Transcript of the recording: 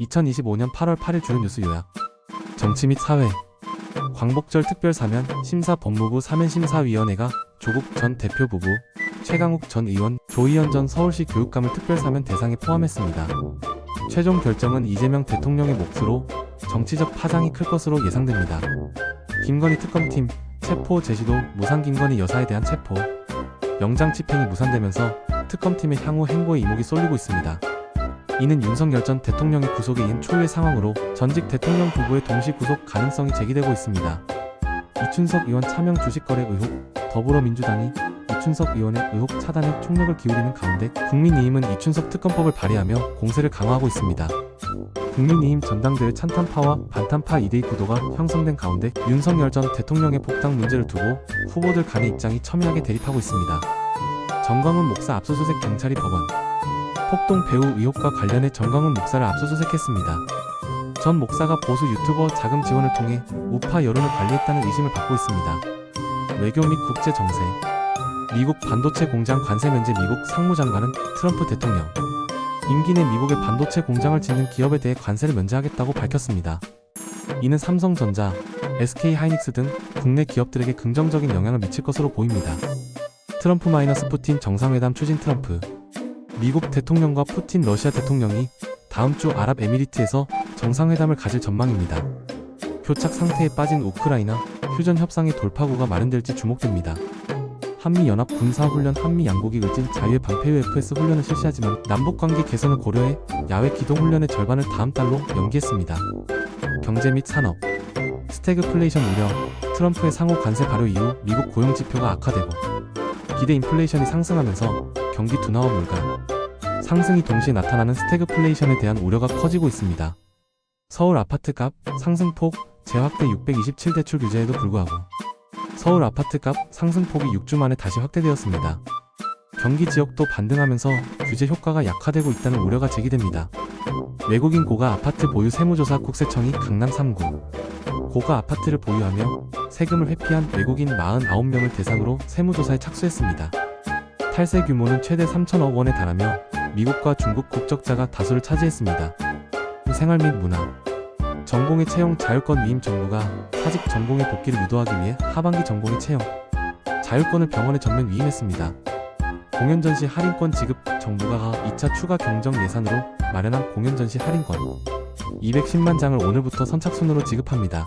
2025년 8월 8일 주요 뉴스 요약. 정치 및 사회. 광복절 특별 사면 심사 법무부 사면심사위원회가 조국 전 대표 부부, 최강욱 전 의원, 조희연 전 서울시 교육감을 특별 사면 대상에 포함했습니다. 최종 결정은 이재명 대통령의 몫으로 정치적 파장이 클 것으로 예상됩니다. 김건희 특검팀 체포 제시도 무상 김건희 여사에 대한 체포 영장 집행이 무산되면서 특검팀의 향후 행보에 이목이 쏠리고 있습니다. 이는 윤석열 전 대통령의 구속에 이은 초유의 상황으로 전직 대통령 부부의 동시 구속 가능성이 제기되고 있습니다. 이춘석 의원 차명 주식거래 의혹, 더불어민주당이 이춘석 의원의 의혹 차단에 총력을 기울이는 가운데 국민의힘은 이춘석 특검법을 발의하며 공세를 강화하고 있습니다. 국민의힘 전당대회 찬탄파와 반탄파 2대2 구도가 형성된 가운데 윤석열 전 대통령의 복당 문제를 두고 후보들 간의 입장이 첨예하게 대립하고 있습니다. 정광훈 목사 압수수색 경찰이 법원 폭동 배우 의혹과 관련해 정광훈 목사를 압수수색했습니다. 전 목사가 보수 유튜버 자금 지원을 통해 우파 여론을 관리했다는 의심을 받고 있습니다. 외교 및 국제 정세 미국 반도체 공장 관세 면제 미국 상무장관은 트럼프 대통령 임기 내 미국의 반도체 공장을 짓는 기업에 대해 관세를 면제하겠다고 밝혔습니다. 이는 삼성전자, SK 하이닉스 등 국내 기업들에게 긍정적인 영향을 미칠 것으로 보입니다. 트럼프 마이너스 푸틴 정상회담 추진 트럼프 미국 대통령과 푸틴 러시아 대통령이 다음 주 아랍에미리트에서 정상회담을 가질 전망입니다. 교착 상태에 빠진 우크라이나 휴전 협상의 돌파구가 마련될지 주목됩니다. 한미연합 군사훈련 한미 양국이 을진 자유의 방패 UFS 훈련을 실시하지만 남북관계 개선을 고려해 야외 기동 훈련의 절반을 다음 달로 연기했습니다. 경제 및 산업 스태그플레이션 우려 트럼프의 상호 관세 발효 이후 미국 고용 지표가 악화되고 기대 인플레이션이 상승하면서 경기 둔화와 물가 상승이 동시에 나타나는 스태그플레이션에 대한 우려가 커지고 있습니다. 서울 아파트값 상승폭 재확대 627 대출 규제에도 불구하고 서울 아파트값 상승폭이 6주 만에 다시 확대되었습니다. 경기 지역도 반등하면서 규제 효과가 약화되고 있다는 우려가 제기됩니다. 외국인 고가 아파트 보유 세무조사 국세청이 강남 3구 고가 아파트를 보유하며 세금을 회피한 외국인 49명을 대상으로 세무조사에 착수했습니다. 탈세 규모는 최대 3천억 원에 달하며 미국과 중국 국적자가 다수를 차지했습니다. 생활 및 문화 전공의 채용 자율권 위임 정부가 사직 전공의 복귀를 유도하기 위해 하반기 전공의 채용 자율권을 병원에 전면 위임했습니다. 공연 전시 할인권 지급 정부가 2차 추가 경정 예산으로 마련한 공연 전시 할인권 210만 장을 오늘부터 선착순으로 지급합니다.